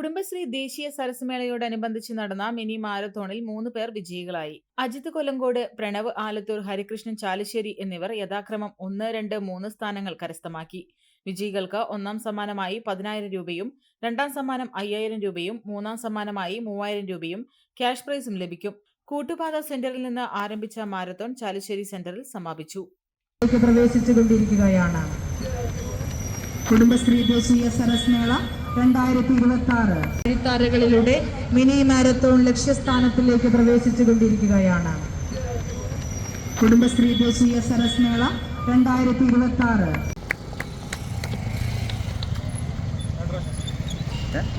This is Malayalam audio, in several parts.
കുടുംബശ്രീ ദേശീയ സരസ്മേളയോടനുബന്ധിച്ച് നടന്ന മിനി മാരത്തോണിൽ മൂന്ന് പേർ വിജയികളായി. അജിത് കൊല്ലങ്കോട് പ്രണവ് ആലത്തൂർ ഹരികൃഷ്ണൻ ചാലിശ്ശേരി എന്നിവർ യഥാക്രമം ഒന്ന് രണ്ട് മൂന്ന് സ്ഥാനങ്ങൾ കരസ്ഥമാക്കി. വിജയികൾക്ക് ഒന്നാം സമ്മാനമായി പതിനായിരം രൂപയും രണ്ടാം സമ്മാനം അയ്യായിരം രൂപയും മൂന്നാം സമ്മാനമായി മൂവായിരം രൂപയും ക്യാഷ് പ്രൈസും ലഭിക്കും. കൂട്ടുപാത സെന്ററിൽ നിന്ന് ആരംഭിച്ച മാരത്തോൺ ചാലിശ്ശേരി സെന്ററിൽ സമാപിച്ചു. പ്രവേശിച്ചുകൊണ്ടിരിക്കുകയാണ്. കുടുംബശ്രീ ദേശീയ സരസ്മേള രണ്ടായിരത്തി ഇരുപത്തി ആറ് എഴുത്താറുകളിലൂടെ മിനി മാരത്തോൺ ലക്ഷ്യസ്ഥാനത്തിലേക്ക് പ്രവേശിച്ചു കൊണ്ടിരിക്കുകയാണ് കുടുംബശ്രീ ദേശീയ സരസ്മേള രണ്ടായിരത്തി ഇരുപത്തി ആറ്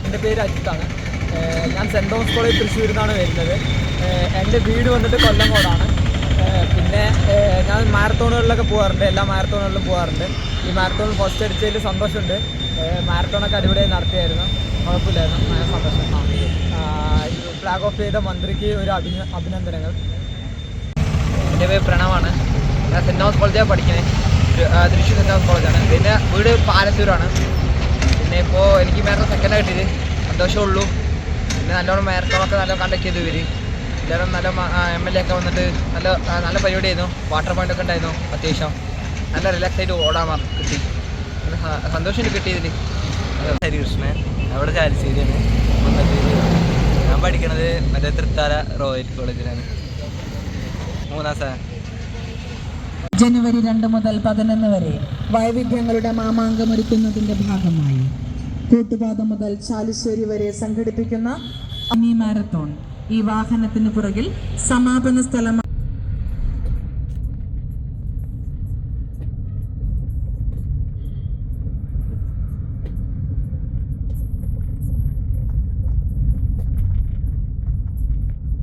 എന്റെ പേര് അജിത്താണ് ഞാൻ സെന്റ് തോമസ് കോളേജ് തൃശ്ശൂരിൽ നിന്നാണ് വരുന്നത്. എന്റെ വീട് വന്നിട്ട് കൊല്ലങ്കോടാണ് പിന്നെ ഞാൻ മാരത്തോണുകളിലൊക്കെ പോകാറുണ്ട്. എല്ലാ മാരത്തോണുകളിലും പോകാറുണ്ട്. ഈ മാരത്തോണിൽ ഫസ്റ്റ് അടിച്ചതിൽ സന്തോഷമുണ്ട്. മാരത്തോണൊക്കെ അടിപൊളിയായി നടത്തിയായിരുന്നു. കുഴപ്പമില്ലായിരുന്നു. നല്ല സന്തോഷം. ഫ്ലാഗ് ഓഫ് ചെയ്ത മന്ത്രിക്ക് ഒരു അഭിന അഭിനന്ദനങ്ങൾ. എന്റെ പേര് പ്രണവാണ്. ഞാൻ സെന്റ് തോമസ് കോളേജാണ് പഠിക്കുന്നത്. തൃശ്ശൂർ സെന്റ് തോമസ് കോളേജാണ്. പിന്നെ വീട് പാലത്തൂരാണ്. പിന്നെ ഇപ്പോൾ എനിക്ക് മാരത്തോൺ സെക്കൻഡ് കിട്ടിയത്. സന്തോഷമുള്ളൂ പിന്നെ നല്ലോണം മാരത്തോണൊക്കെ നല്ല കണ്ടക്ട് ചെയ്തു ഇവർ എല്ലാവരും നല്ല എം എൽ എ ഒക്കെ വന്നിട്ട് നല്ല നല്ല പരിപാടി ആയിരുന്നു വാട്ടർ പോയിന്റ് ഒക്കെ ഉണ്ടായിരുന്നു അത്യാവശ്യം. നല്ല റിലാക്സ് ആയിട്ട് ഓടാൻ കിട്ടി. സന്തോഷം കിട്ടിയതിൽ ഹരികൃഷ്ണൻ. അവിടെ ചാലിശ്ശേരിയാണ്. ഞാൻ പഠിക്കണത് മറ്റേ തൃത്താല റോയൽ കോളേജിലാണ്. മൂന്നാം സാർ ജനുവരി രണ്ട് മുതൽ പതിനൊന്ന് വരെ വൈവിധ്യങ്ങളുടെ മാമാങ്കമൊരുക്കുന്നതിന്റെ ഭാഗമായി. കൂട്ടുപാത മുതൽ ചാലിശ്ശേരി വരെ സംഘടിപ്പിക്കുന്ന അമി മാരത്തോൺ. ഈ വാഹനത്തിന് പുറകിൽ സമാപന സ്ഥലം